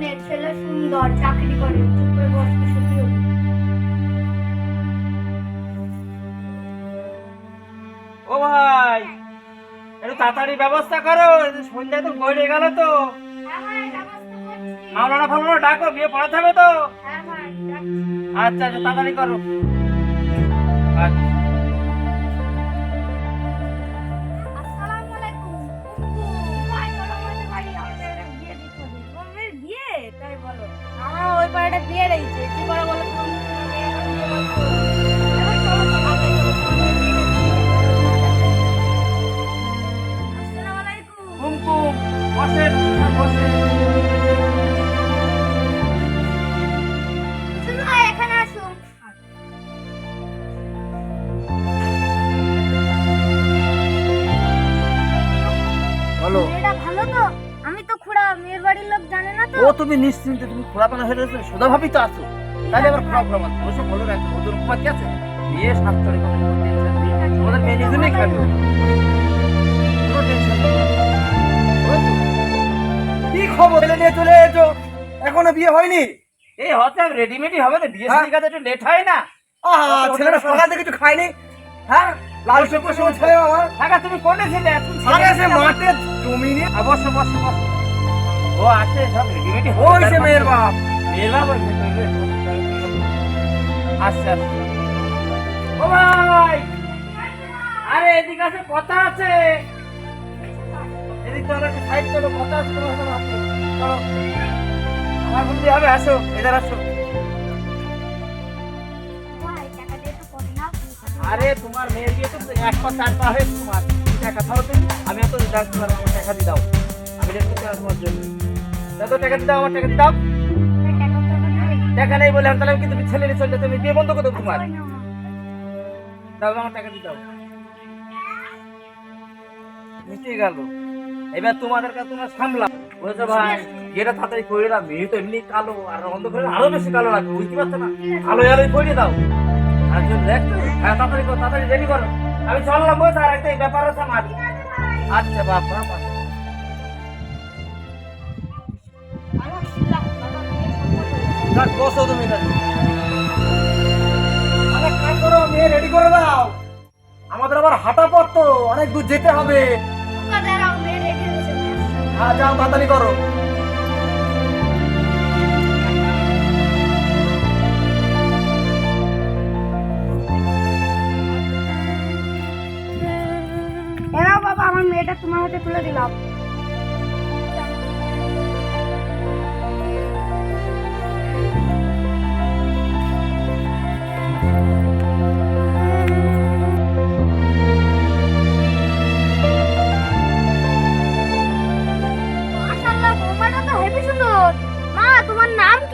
নে ছেলে সুন্দর চাকরি করে ও ভাই একটু তাড়াতাড়ি ব্যবস্থা করো এই যে সন্ধ্যা তো গড়ে গেল তো। হ্যাঁ মাওলানা ফাওলানা ডাকো বিয়ে পড়াতে হবে তো। হ্যাঁ। আচ্ছা আচ্ছা তাড়াতাড়ি করো। আচ্ছা। বসেন বসেন এখানে আসুন। বলো। মেয়েটা ভালো তো? আমি তো খুড়া মেয়ের বাড়ির লোক জানে না তো। ও তুমি নিশ্চিন্তে তুমি খোলাপানা হয়ে রয়েছো সোজা ভাবি তো আছো তাহলে আবার খোলা খোলা মাত্র ওসব বলো না ওদের উপর কি আছে? বিয়ে সাতটারে কোনো তোমাদের মেয়ে নিজেই খাবে খবর নিয়ে চলে এসো। এখনও বিয়ে হয়নি? এই হতে রেডিমেডই হবে না বিয়ে হ্যাঁ। শাদী কাজে একটু লেট হয় না। আহা ছেলেটা সকাল থেকে কিছু খায়নি। হ্যাঁ লাল চপ্পর সময় ছেলে আমার টাকা তুমি কোনে ছিলে? আগে সে মাঠে জমি নিয়ে অবশ্য বসে বসে ও আছে সব রেডিমেডই ওই সে মেয়ের বাপ। মেয়ের বাপ আচ্ছা আচ্ছা। ও ভাই! আরে এদিকে আছে কথা আছে। চলো, আমার বুদ্ধি হবে আসো আসো। আরে, তোমার তো এক চার তোমার। তুমি আমি আমার টাকা দাও। জন্য। দাও, আমার দাও। টাকা নেই বলে তাহলে কিন্তু ছেলে নিয়ে চলে হবে। বিয়ে বন্ধ করে তোমার। দাও আমার টাকা দিয়ে দাও। গেল। এবার তোমাদের কাছে তোমার সামলাম বুঝেছ ভাই, যেটা তাড়াতাড়ি করে দাও, মেয়ে তো এমনি কালো, আর অন্ধ করে আরও বেশি কালো লাগবে, বুঝতে পারছ না? আলো আলোই করে দাও। আর দেখ হ্যাঁ তাড়াতাড়ি করো আমি চললাম বই তার একটা ব্যাপার আছে আচ্ছা বসো তুমি করো মেয়ে রেডি করে দাও। আমাদের আবার হাঁটা পথ তো, অনেক দূর যেতে হবে। হ্যাঁ যাও তাড়াতাড়ি করো। এরাও বাবা আমার মেয়েটা তোমার হাতে তুলে দিলাম।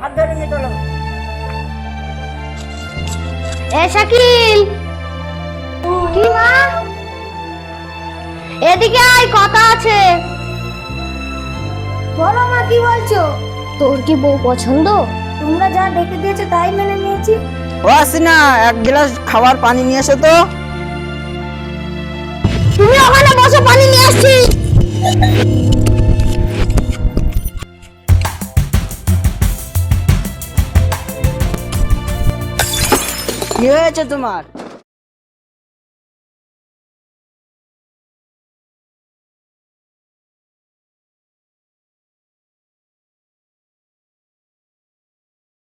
হাত ধরে নিয়ে চলো। এ শাকিল কি মা? এদিকে আয় কথা আছে। বলো মা কি বলছো? তোর কি বউ পছন্দ? তোমরা যা ডেকে দিয়েছ তাই মেনে নিয়েছি। ও আসিনা এক গ্লাস খাবার পানি নিয়ে এসো তো। তুমি ওখানে বসে পানি নিয়ে আসছি। কি হয়েছে তোমার?